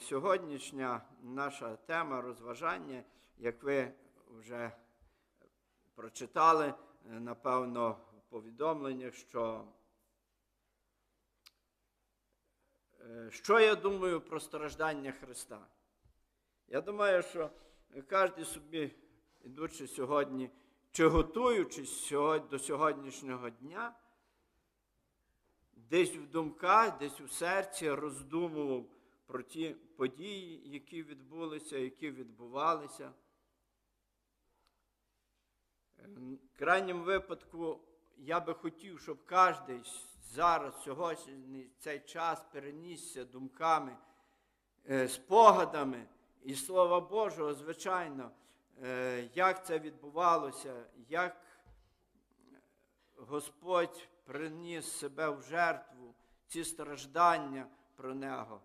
сьогоднішня наша тема розважання, як ви вже прочитали, е, напевно, в повідомленнях, що е, що я думаю про страждання Христа. Я думаю, що кожен собі, ідучи сьогодні, чи готуючись до сьогоднішнього дня, десь в думках, десь у серці роздумував про ті події, які відбулися, які відбувалися. В крайньому випадку я би хотів, щоб кожен зараз, сьогодні, цей час перенісся думками, е, спогадами і Слова Божого, звичайно, е, як це відбувалося, як Господь приніс себе в жертву, ці страждання про нього.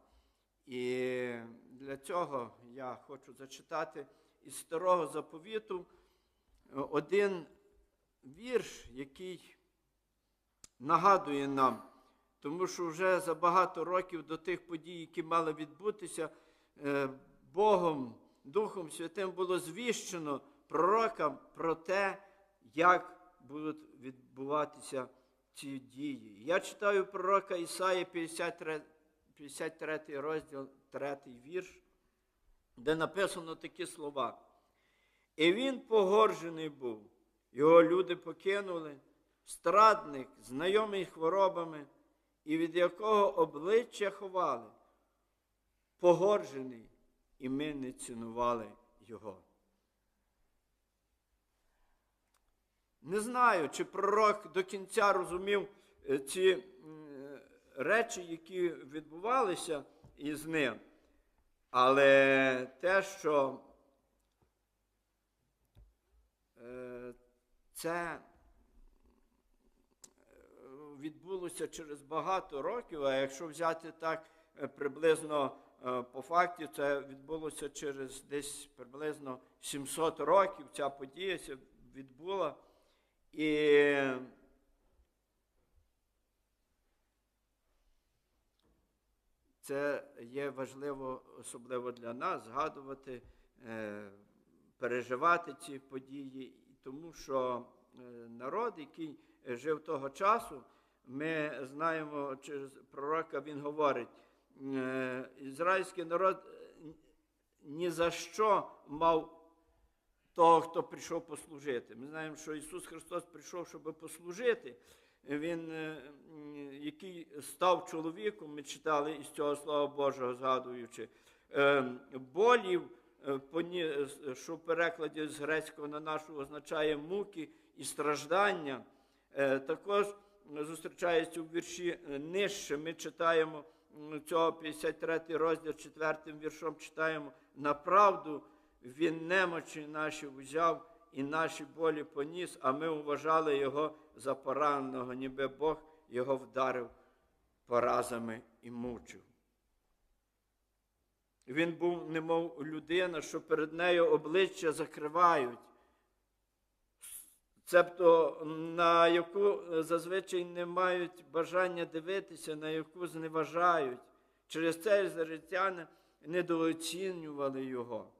І для цього я хочу зачитати із старого заповіту один вірш, який нагадує нам, тому що вже за багато років до тих подій, які мали відбутися, е, Богом, Духом Святим було звіщено пророкам про те, як будуть відбуватися ці дії. Я читаю пророка Ісаї 53, 53 розділ, 3 вірш, де написано такі слова. І він погоржений був, його люди покинули, страдник, знайомий хворобами, і від якого обличчя ховали, погоржений, і ми не цінували його. Не знаю, чи пророк до кінця розумів е, ці речі, які відбувалися із ним, але те, що е, це відбулося через багато років, а якщо взяти так е, приблизно по факті, це відбулося через десь приблизно 700 років ця подія відбула. І це є важливо, особливо для нас, згадувати, е, переживати ці події, тому що е, народ, який жив того часу, ми знаємо через пророка, він говорить, е, ізраїльський народ ні за що мав того, хто прийшов послужити. Ми знаємо, що Ісус Христос прийшов, щоб послужити. Він, е, який став чоловіком, ми читали із цього Слова Божого, згадуючи, е, болів, е, що в перекладі з грецького на нашу означає муки і страждання. Також зустрічається у вірші нижче. Ми читаємо цього 53 розділ, 4 віршом читаємо на правду він немочі наші взяв і наші болі поніс, а ми вважали його за пораненого, ніби Бог його вдарив поразами і мучив. Він був, немов людина, що перед нею обличчя закривають, цебто на яку зазвичай не мають бажання дивитися, на яку зневажають. Через це ізраїльтяни недооцінювали його.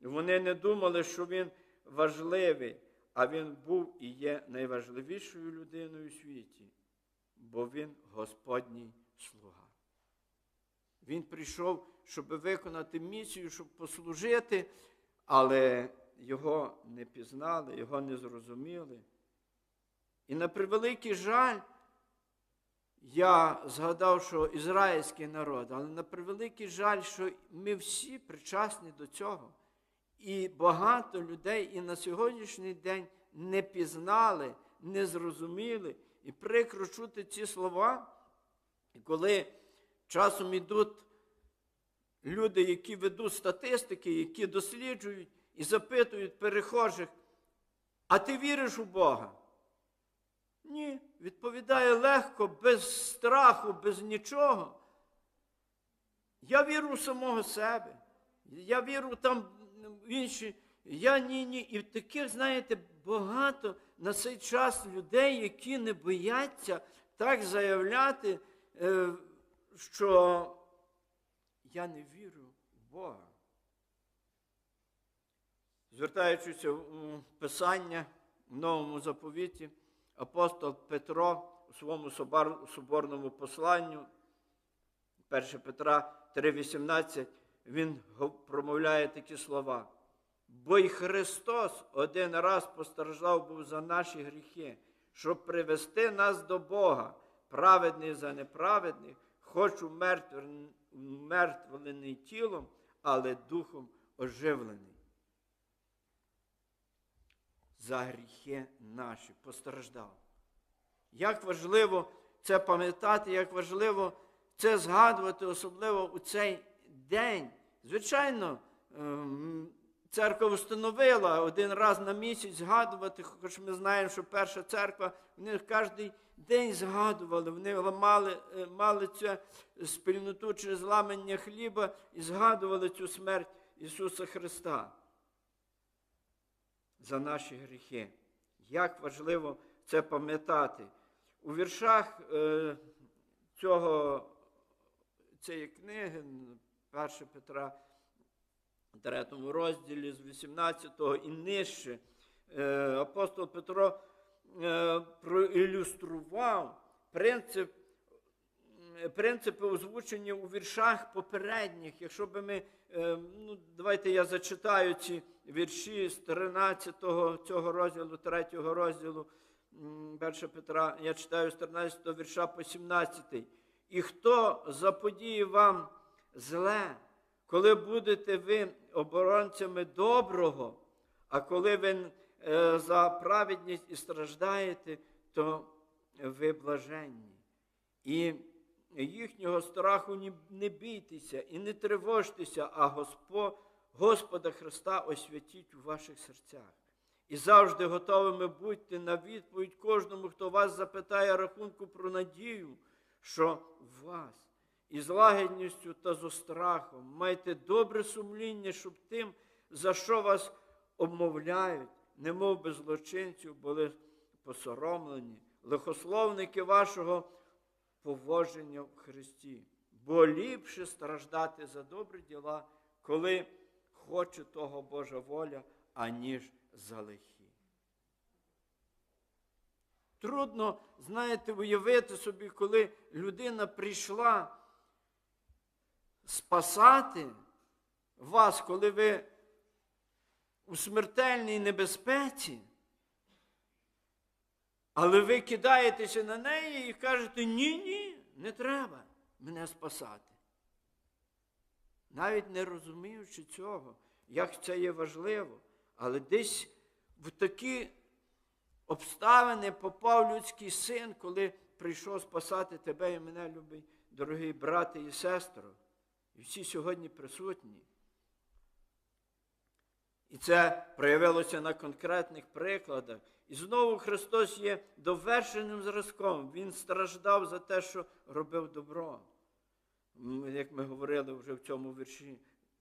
Вони не думали, що він важливий, а він був і є найважливішою людиною у світі, бо він Господній слуга. Він прийшов, щоб виконати місію, щоб послужити, але його не пізнали, його не зрозуміли. І на превеликий жаль, я згадав, що ізраїльський народ, але на превеликий жаль, що ми всі причасні до цього. І багато людей і на сьогоднішній день не пізнали, не зрозуміли. І прикро чути ці слова, коли часом йдуть люди, які ведуть статистики, які досліджують і запитують перехожих, а ти віриш у Бога? Ні, відповідає легко, без страху, без нічого. Я вірю у самого себе. Я вірю там інші. Я ні, ні. І таких, знаєте, багато на цей час людей, які не бояться так заявляти, е, що я не вірю в Бога. Звертаючись у Писання в новому заповіті, апостол Петро у своєму соборному посланню, 1 Петра 3,18, він промовляє такі слова. Бо й Христос один раз постраждав був за наші гріхи, щоб привести нас до Бога, праведний за неправедних, хоч умертвлений тілом, але духом оживлений. За гріхи наші постраждав. Як важливо це пам'ятати, як важливо це згадувати, особливо у цей день. Звичайно, ем, церква встановила один раз на місяць згадувати, хоч ми знаємо, що перша церква, вони кожен день згадували, вони мали, е, мали цю спільноту через ламання хліба і згадували цю смерть Ісуса Христа за наші гріхи. Як важливо це пам'ятати. У віршах е, цього, цієї книги, 1 Петра, 3 розділі з 18 і нижче, е, апостол Петро е, проілюстрував принцип. Принципи озвучені у віршах попередніх. Якщо би ми, ну, давайте я зачитаю ці вірші з 13 цього розділу, 3 розділу 1 Петра, я читаю з 13 вірша по 17. І хто заподіє вам зле, коли будете ви оборонцями доброго, а коли ви е, за праведність і страждаєте, то ви блаженні. І їхнього страху не бійтеся і не тривожтеся, а Господь, Господа Христа освятіть у ваших серцях. І завжди готовими будьте на відповідь кожному, хто вас запитає рахунку про надію, що в вас. І з лагідністю та з острахом майте добре сумління, щоб тим, за що вас обмовляють, немов би злочинців, були посоромлені, лихословники вашого поводження в Христі. Бо ліпше страждати за добрі діла, коли хоче того Божа воля, аніж за лихі. Трудно, знаєте, уявити собі, коли людина прийшла спасати вас, коли ви у смертельній небезпеці, але ви кидаєтеся на неї і кажете, ні, ні, не треба мене спасати. Навіть не розуміючи цього, як це є важливо, але десь в такі обставини попав людський син, коли прийшов спасати тебе і мене, любий, дорогий брати і сестро. І всі сьогодні присутні. І це проявилося на конкретних прикладах. І знову Христос є довершеним зразком. Він страждав за те, що робив добро. Як ми говорили вже в цьому вірші,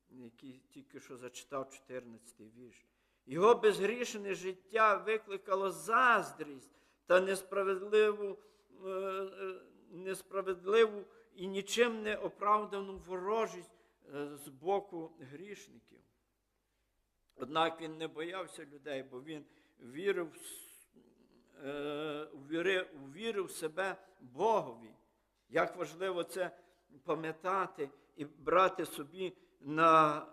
який тільки що зачитав 14 вірш. Його безгрішне життя викликало заздрість та несправедливу, е, е, несправедливу і нічим не оправдану ворожість е, з боку грішників. Однак він не боявся людей, бо він вірив, вірив, вірив себе Богові. Як важливо це пам'ятати і брати собі на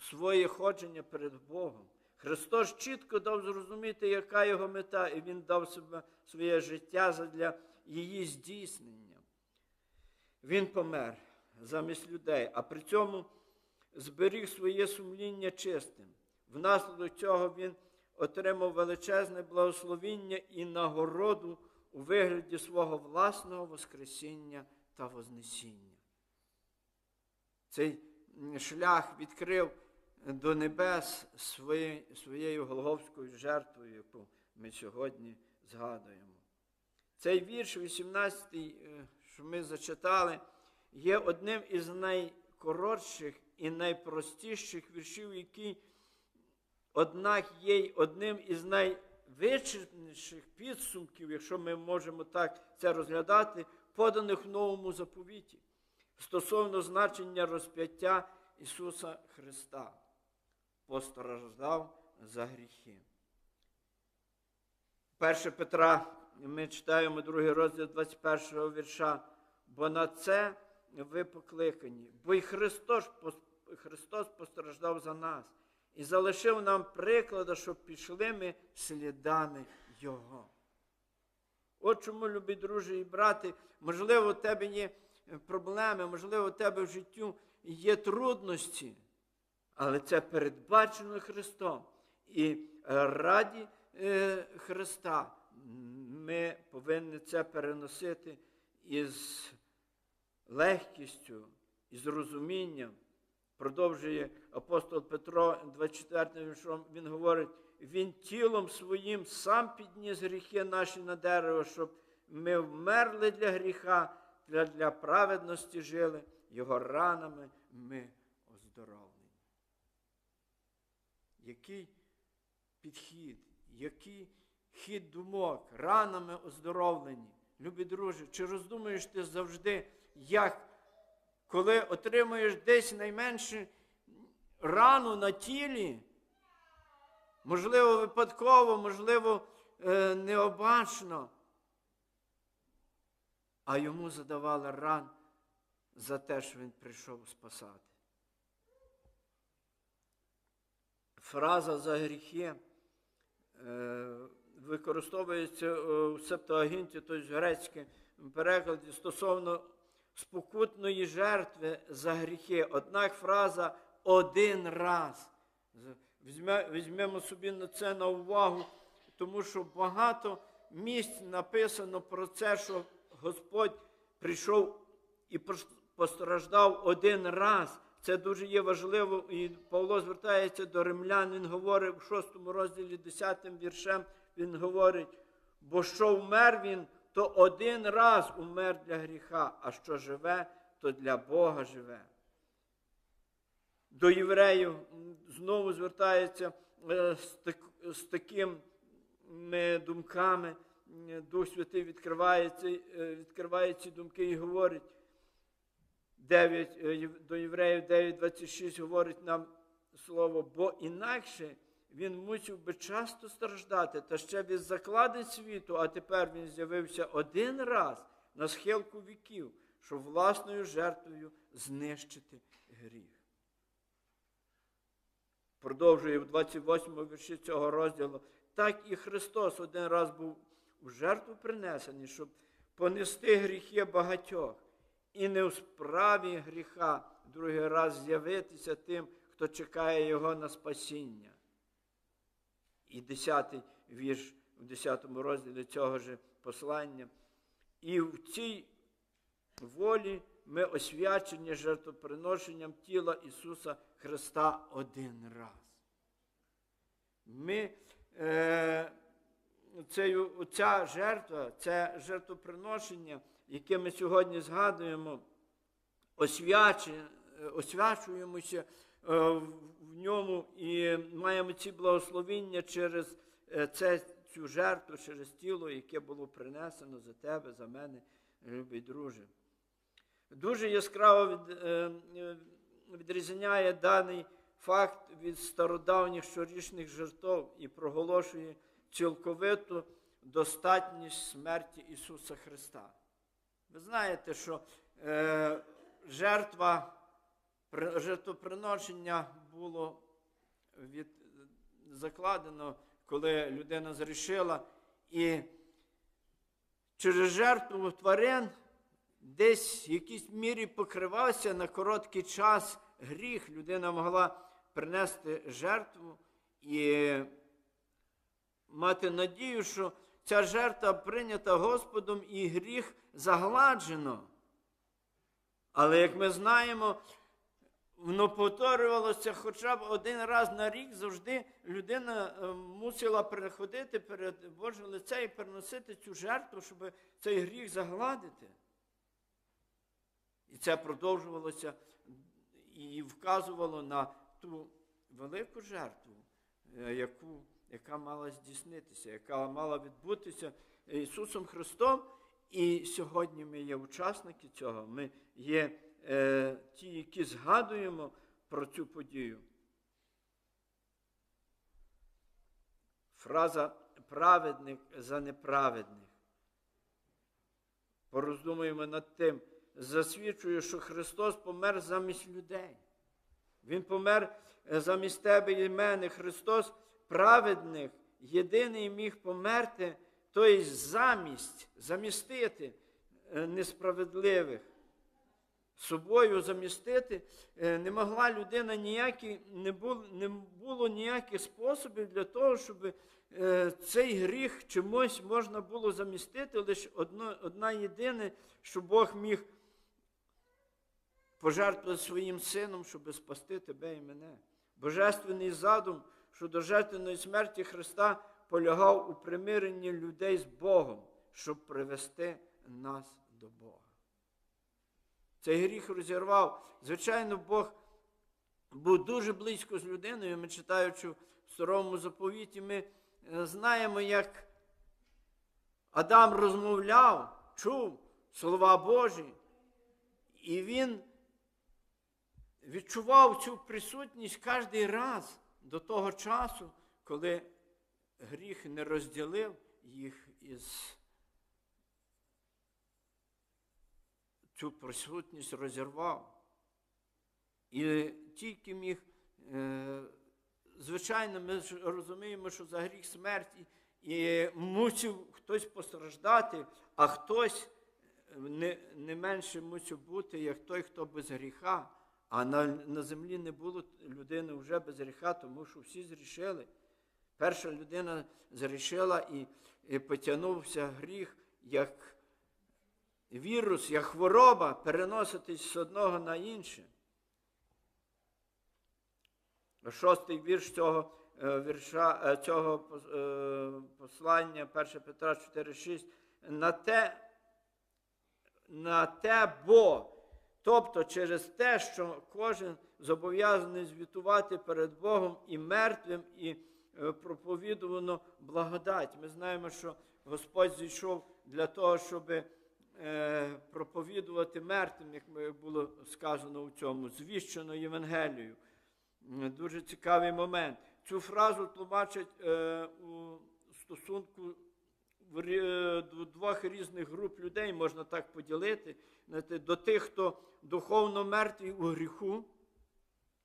своє ходження перед Богом. Христос чітко дав зрозуміти, яка його мета, і Він дав себе своє життя для її здійснення. Він помер замість людей, а при цьому зберіг своє сумління чистим. Внаслідок цього він отримав величезне благословіння і нагороду у вигляді свого власного Воскресіння та Вознесіння. Цей шлях відкрив до небес своєю Голговською жертвою, яку ми сьогодні згадуємо. Цей вірш, 18, що ми зачитали, є одним із найкоротших і найпростіших віршів, який, однак, є одним із найвичерпніших підсумків, якщо ми можемо так це розглядати, поданих в новому заповіті. стосовно значення розп'яття Ісуса Христа. Постраждав за гріхи. 1 Петра, ми читаємо другий розділ 21 вірша. Бо на це ви покликані. Бо і Христос, Христос постраждав за нас і залишив нам приклади, щоб пішли ми слідами Його. От чому, любі друзі і брати, можливо, у тебе є проблеми, можливо, у тебе в життю є трудності, але це передбачено Христом. І раді е, Христа ми повинні це переносити із легкістю, із розумінням. Продовжує апостол Петро 24 віршом, він говорить, він тілом своїм сам підніс гріхи наші на дерево, щоб ми вмерли для гріха, для, для праведності жили, його ранами ми оздоровлені. Який підхід, який хід думок, ранами оздоровлені. Любі друзі, чи роздумуєш ти завжди, як коли отримуєш десь найменше рану на тілі, можливо, випадково, можливо, е, необачно, а йому задавали ран за те, що він прийшов спасати. Фраза за гріхи е, використовується в септуагінті, тобто грецькому перекладі стосовно спокутної жертви за гріхи. Однак фраза один раз. Візьмемо собі це на увагу, тому що багато місць написано про це, що Господь прийшов і постраждав один раз. Це дуже є важливо. І Павло звертається до римлян. Він говорить в 6 розділі 10 віршем, він говорить, бо що вмер він, то один раз умер для гріха, а що живе, то для Бога живе. До євреїв знову звертається е, з такими думками. Дух Святий відкриває ці, е, відкриває ці думки і говорить. 9, е, до євреїв 9.26 говорить нам слово, бо інакше він мусив би часто страждати, та ще від закладень світу, а тепер він з'явився один раз на схилку віків, щоб власною жертвою знищити гріх. Продовжує в 28 вірші цього розділу. Так і Христос один раз був у жертву принесений, щоб понести гріхи багатьох і не в справі гріха другий раз з'явитися тим, хто чекає Його на спасіння. І десятий вірш у 10 розділі цього ж послання. І в цій волі ми освячені жертвоприношенням тіла Ісуса Христа один раз. Ми, е, цею, Ця жертва, це жертвоприношення яке ми сьогодні згадуємо, освячуємося е, в ньому і маємо ці благословіння через е, це, цю жертву, через тіло, яке було принесено за тебе, за мене, любий друже. Дуже яскраво е, відрізняє даний факт від стародавніх щорічних жертв і проголошує цілковиту достатність смерті Ісуса Христа. Ви знаєте, що е, жертва, жертвоприношення було від, закладено, коли людина зрішила, і через жертву тварин десь в якійсь мірі покривався на короткий час гріх. Людина могла принести жертву і мати надію, що ця жертва прийнята Господом і гріх загладжено. Але як ми знаємо, воно повторювалося хоча б один раз на рік завжди людина е, мусила приходити перед Божим лице і переносити цю жертву, щоб цей гріх загладити. І це продовжувалося і вказувало на ту велику жертву, е, яку яка мала здійснитися, яка мала відбутися Ісусом Христом. І сьогодні ми є учасники цього, ми є е, ті, які згадуємо про цю подію. Фраза праведник за неправедних. Пороздумуємо над тим, засвідчує, що Христос помер замість людей. Він помер е, замість тебе і мене. Христос праведник, єдиний міг померти, тобто замість, замістити е, несправедливих. Собою замістити е, не могла людина ніякі, не було, не було ніяких способів для того, щоб е, цей гріх чимось можна було замістити, лише одно, одна єдине, що Бог міг пожертвувати своїм сином, щоб спасти тебе і мене. Божественний задум, що до жертвеної смерті Христа полягав у примиренні людей з Богом, щоб привести нас до Бога. Цей гріх розірвав. Звичайно, Бог був дуже близько з людиною. Ми читаючи в старому заповіті, ми е, знаємо, як Адам розмовляв, чув слова Божі, і він відчував цю присутність кожен раз до того часу, коли гріх не розділив їх із цю присутність розірвав. І тільки міг, е, звичайно, ми ж розуміємо, що за гріх смерті і мусив хтось постраждати, а хтось не, не менше мусив бути, як той, хто без гріха. А на, на землі не було людини вже без гріха, тому що всі зрішили. Перша людина зрішила і, і потягнувся гріх, як вірус, як хвороба переноситись з одного на інше. Шостий вірш цього е, вірша, е, цього е, послання 1 Петра 4,6. На те, на те бо, тобто через те, що кожен зобов'язаний звітувати перед Богом і мертвим, і проповідувано благодать. Ми знаємо, що Господь зійшов для того, щоб проповідувати мертвим, як було сказано у цьому, звіщено Євангелію. Дуже цікавий момент. Цю фразу тлумачать е, у стосунку е, двох різних груп людей, можна так поділити, до тих, хто духовно мертвий у гріху,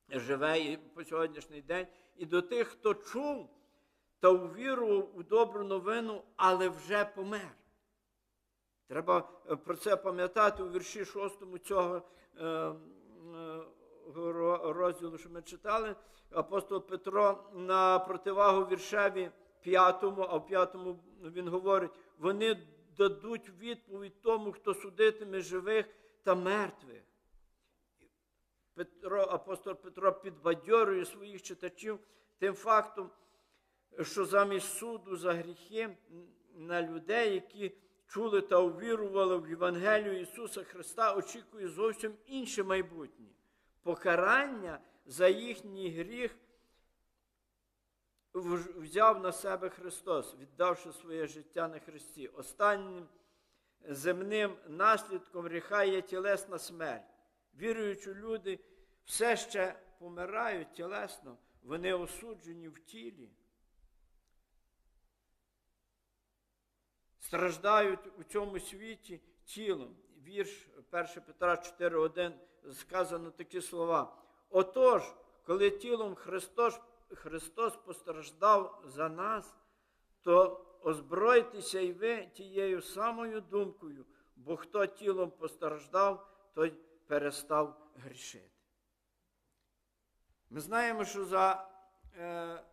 живе по сьогоднішній день, і до тих, хто чув та увірував у добру новину, але вже помер. Треба про це пам'ятати у вірші 6 цього. Е, е, розділу, що ми читали, апостол Петро на противагу віршеві п'ятому, а в п'ятому він говорить, вони дадуть відповідь тому, хто судитиме живих та мертвих. Петро, Апостол Петро підбадьорює своїх читачів тим фактом, що замість суду за гріхи на людей, які чули та увірували в Євангелію Ісуса Христа, очікує зовсім інше майбутнє покарання за їхній гріх взяв на себе Христос, віддавши своє життя на Христі. Останнім земним наслідком гріха є тілесна смерть. Віруючи люди все ще помирають тілесно, вони осуджені в тілі. Страждають у цьому світі тілом. Вірш 1 Петра 4,1 сказано такі слова. Отож, коли тілом Христос Христос постраждав за нас, то озбройтеся і ви тією самою думкою, бо хто тілом постраждав, той перестав грішити. Ми знаємо, що за е,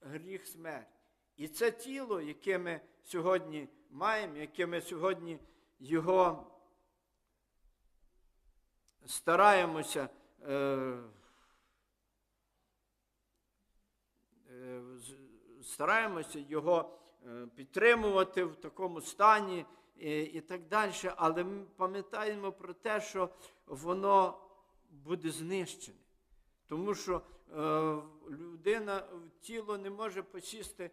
гріх смерть. І це тіло, яке ми сьогодні маємо, яке ми сьогодні його стараємося е, е, стараємося його е, підтримувати в такому стані і, і так далі, але ми пам'ятаємо про те, що воно буде знищене. Тому що е, людина тіло не може посісти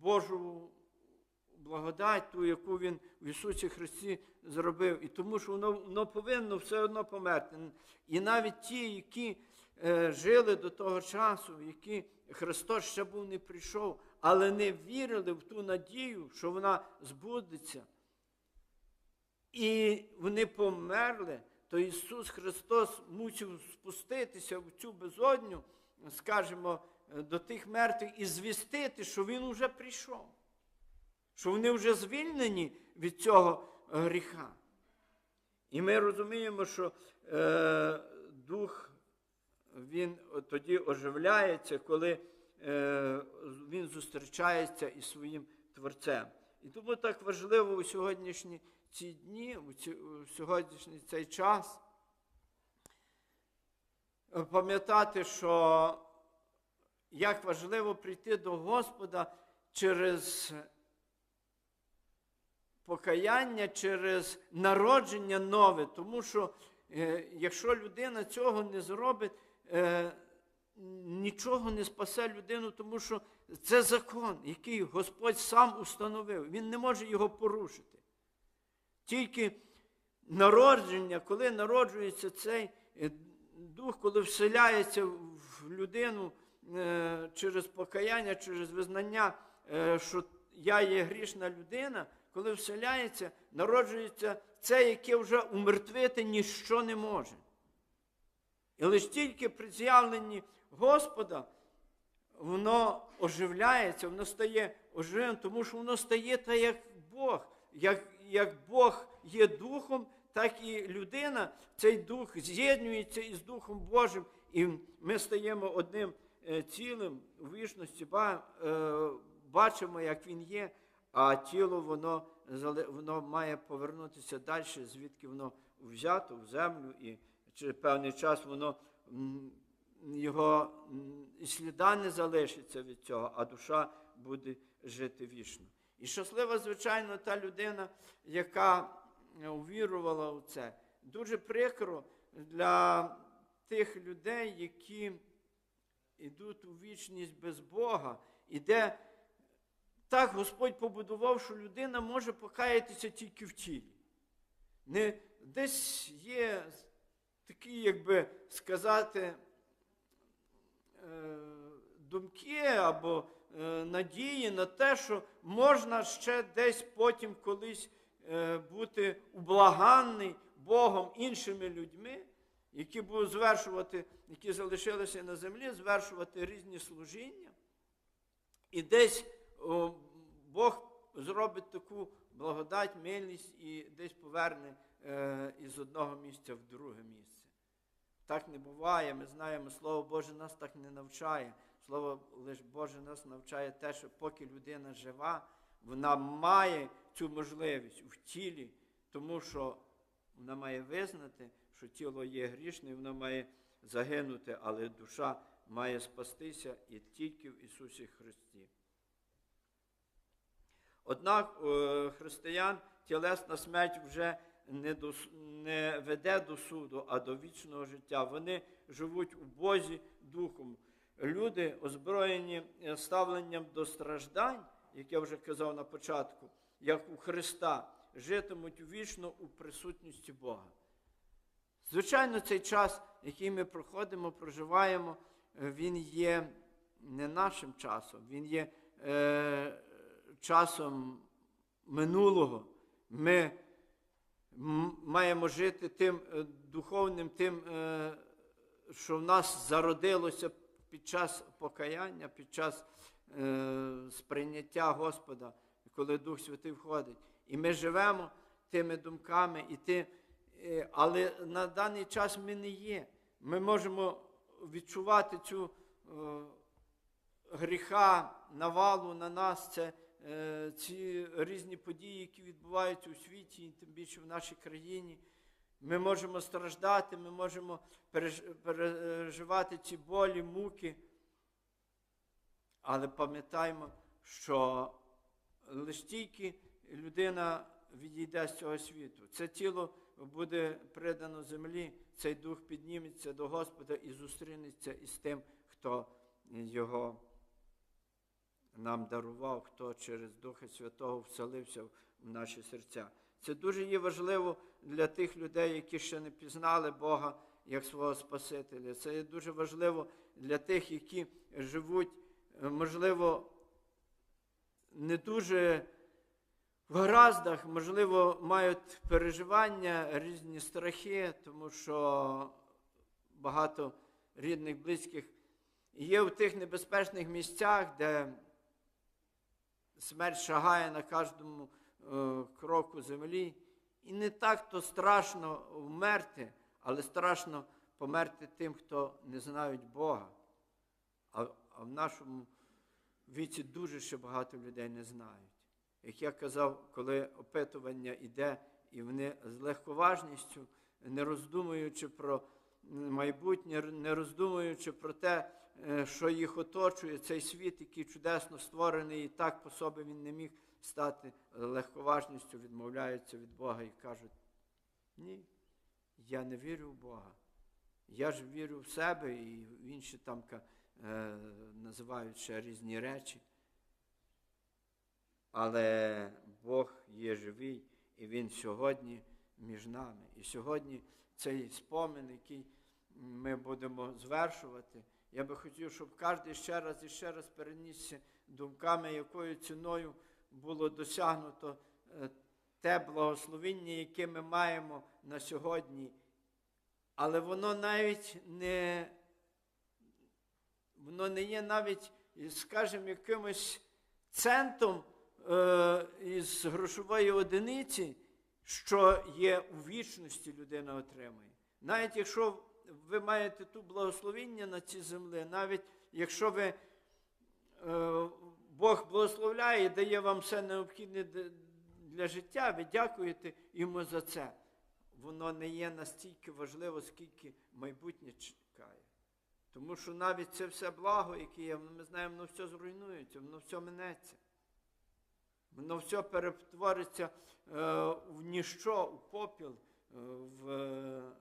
Божу благодать, ту, яку Він в Ісусі Христі зробив. І тому що воно, воно повинно все одно померти. І навіть ті, які е, жили до того часу, які Христос ще був не прийшов, але не вірили в ту надію, що вона збудеться. І вони померли, то Ісус Христос мусив спуститися в цю безодню, скажімо, до тих мертвих і звістити, що Він уже прийшов, що вони вже звільнені від цього гріха. І ми розуміємо, що е, Дух він тоді оживляється, коли е, він зустрічається із своїм Творцем. І тому так важливо у сьогоднішні ці дні, у, ці, у сьогоднішній цей час пам'ятати, що як важливо прийти до Господа через покаяння, через народження нове, тому що е, якщо людина цього не зробить, е, нічого не спасе людину, тому що це закон, який Господь сам установив. Він не може його порушити. Тільки народження, коли народжується цей е, дух, коли вселяється в людину через покаяння, через визнання, е, що я є грішна людина, коли вселяється, народжується це, яке вже умертвити ніщо не може. І лише тільки при з'явленні Господа воно оживляється, воно стає оживленим, тому що воно стає так, як Бог. Як, як Бог є Духом, так і людина, цей дух з'єднується із Духом Божим, і ми стаємо одним е, цілим у вічності, е, бачимо, як він є, а тіло воно воно має повернутися далі, звідки воно взято в землю, і через певний час воно його і сліда не залишиться від цього, а душа буде жити вічно. І щаслива, звичайно, та людина, яка увірувала у це. Дуже прикро для тих людей, які йдуть у вічність без Бога, і де так Господь побудував, що людина може покаятися тільки в тілі. Не Десь є такі, як би сказати, е, думки або е, надії на те, що можна ще десь потім колись е, бути ублаганний Богом іншими людьми, які будуть звершувати, які залишилися на землі, звершувати різні служіння. І десь Бог зробить таку благодать, милість і десь поверне е, із одного місця в друге місце. Так не буває. Ми знаємо, Слово Боже нас так не навчає. Слово лише Боже нас навчає те, що поки людина жива, вона має цю можливість в тілі, тому що вона має визнати, що тіло є грішне, воно має загинути, але душа має спастися і тільки в Ісусі Христі. Однак е, християн тілесна смерть вже не до, не веде до суду, а до вічного життя. Вони живуть у Бозі Духом. Люди, озброєні е, ставленням до страждань, як я вже казав на початку, як у Христа, житимуть вічно у присутності Бога. Звичайно, цей час, який ми проходимо, проживаємо, е, він є не нашим часом, він є е, часом минулого. Ми маємо жити тим е, духовним, тим, е, що в нас зародилося під час покаяння, під час е, сприйняття Господа, коли Дух Святий входить. І ми живемо тими думками, і ти, але на даний час ми не є. Ми можемо відчувати цю гріха, навалу на нас. це Е, ці різні події, які відбуваються у світі, і тим більше в нашій країні. Ми можемо страждати, ми можемо переживати ці болі, муки. Але пам'ятаємо, що лише тільки людина відійде з цього світу. Це тіло буде придано землі, цей дух підніметься до Господа і зустрінеться із тим, хто його нам дарував, хто через Духа Святого вселився в наші серця. Це дуже є важливо для тих людей, які ще не пізнали Бога як свого Спасителя. Це є дуже важливо для тих, які живуть, е, можливо, не дуже в гараздах, можливо, мають переживання, різні страхи, тому що багато рідних, близьких є в тих небезпечних місцях, де смерть шагає на кожному е, кроку землі. І не так то страшно вмерти, але страшно померти тим, хто не знають Бога. А, а в нашому віці дуже ще багато людей не знають. Як я казав, коли опитування йде, і вони з легковажністю, не роздумуючи про майбутнє, не роздумуючи про те, е, що їх оточує, цей світ, який чудесно створений, і так по собі він не міг стати легковажністю, відмовляються від Бога і кажуть: ні, я не вірю в Бога. Я ж вірю в себе і в інші там е, називають ще різні речі. Але Бог є живий, і Він сьогодні між нами. І сьогодні цей спомин, який ми будемо звершувати, я би хотів, щоб кожен ще раз і ще раз перенісся думками, якою ціною було досягнуто е, те благословіння, яке ми маємо на сьогодні. Але воно навіть не, воно не є навіть, скажімо, якимось центом із грошової одиниці, що є у вічності людина отримує. Навіть якщо ви маєте ту благословіння на цій землі, навіть якщо ви е, Бог благословляє і дає вам все необхідне для життя, ви дякуєте йому за це. Воно не є настільки важливо, скільки майбутнє чекає. Тому що навіть це все благо, яке є, ми знаємо, воно все зруйнується, воно все минеться. Воно все перетвориться е, в ніщо, у попіл, е, в е,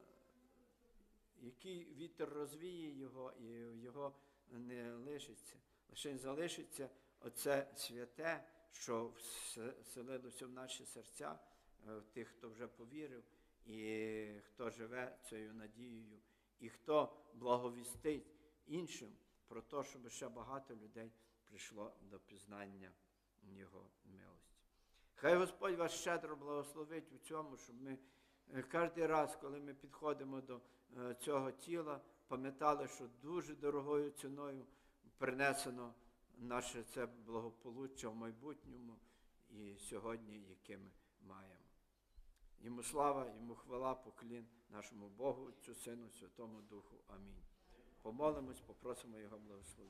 який вітер розвіє його, і його не лишиться. Лише залишиться оце святе, що вс- вселилося в наші серця, в тих, хто вже повірив, і хто живе цією надією, і хто благовістить іншим про те, щоб ще багато людей прийшло до пізнання Його милості. Хай Господь вас щедро благословить у цьому, щоб ми е, кожен раз, коли ми підходимо до е, цього тіла, пам'ятали, що дуже дорогою ціною принесено наше це благополуччя в майбутньому і сьогодні, яке ми маємо. Йому слава, йому хвала, поклін нашому Богу, Отцю Сину, Святому Духу. Амінь. Помолимось, попросимо Його благословення.